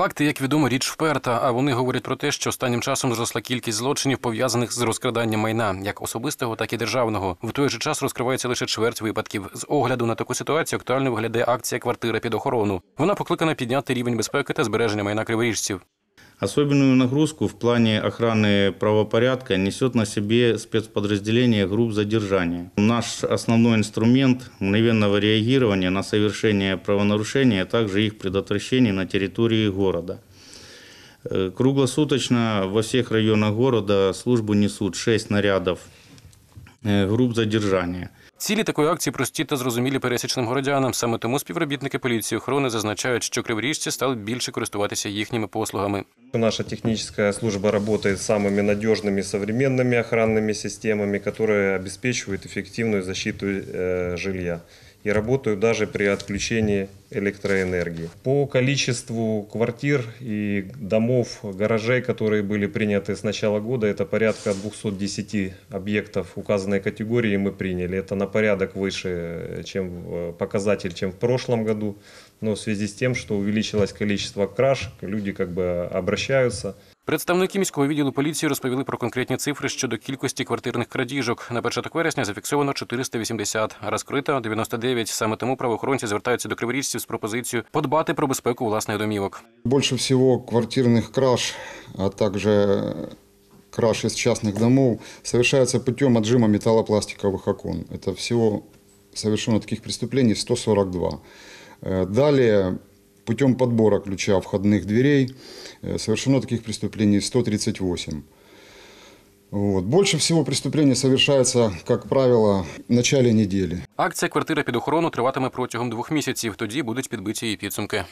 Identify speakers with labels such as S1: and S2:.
S1: Факти, як відомо, річ вперта, а вони говорять про те, що останнім часом зросла кількість злочинів пов'язаних з розкраданням майна, як особистого, так і державного. В той же час розкривається лише чверть випадків. З огляду на таку ситуацію актуально виглядає акція Квартира під охорону. Вона покликана підняти рівень безпеки та збереження майна криворіжців.
S2: Особенную нагрузку в плане охраны правопорядка несет на себе спецподразделение групп задержания. Наш основной инструмент мгновенного реагирования на совершение правонарушения, а также их предотвращение на территории города. Э, Круглосуточно во всех районах города службу несут 6 нарядов э, групп задержания.
S1: Цілі такої акції прості та зрозумілі пересічним городянам. Саме тому співробітники поліції охорони зазначають, що криворіжці стали більше користуватися їхніми послугами.
S3: Наша техническая служба работает с самыми надежными современными охранными системами, которые обеспечивают эффективную защиту э, жилья И работают даже при отключении электроэнергии. По количеству квартир и домов, гаражей, которые были приняты с начала года, это порядка 210 объектов указанной категории мы приняли. Это на порядок выше, чем показатель, чем в прошлом году. Но в связи с тем, что увеличилось количество краж, люди как бы обращаются.
S1: Представники міського відділу поліції розповіли про конкретні цифри щодо кількості квартирних крадіжок. На початок вересня зафіксовано 480, а розкрито 99. Саме тому правоохоронці звертаються до криворіжців з пропозицією подбати про безпеку власних домівок.
S4: Больше всего квартирных краж, а также краж из частных домов совершается путем отжима металлопластиковых окон. Это всего совершено таких преступлений 142. Э, Далее путем подбора ключа входных дверей э, совершено таких преступлений 138. Вот. Больше всего преступлений совершается, как правило, в начале недели.
S1: Акція Квартира під охорону триватиме протягом двох місяців. Тоді будуть підбиті її підсумки.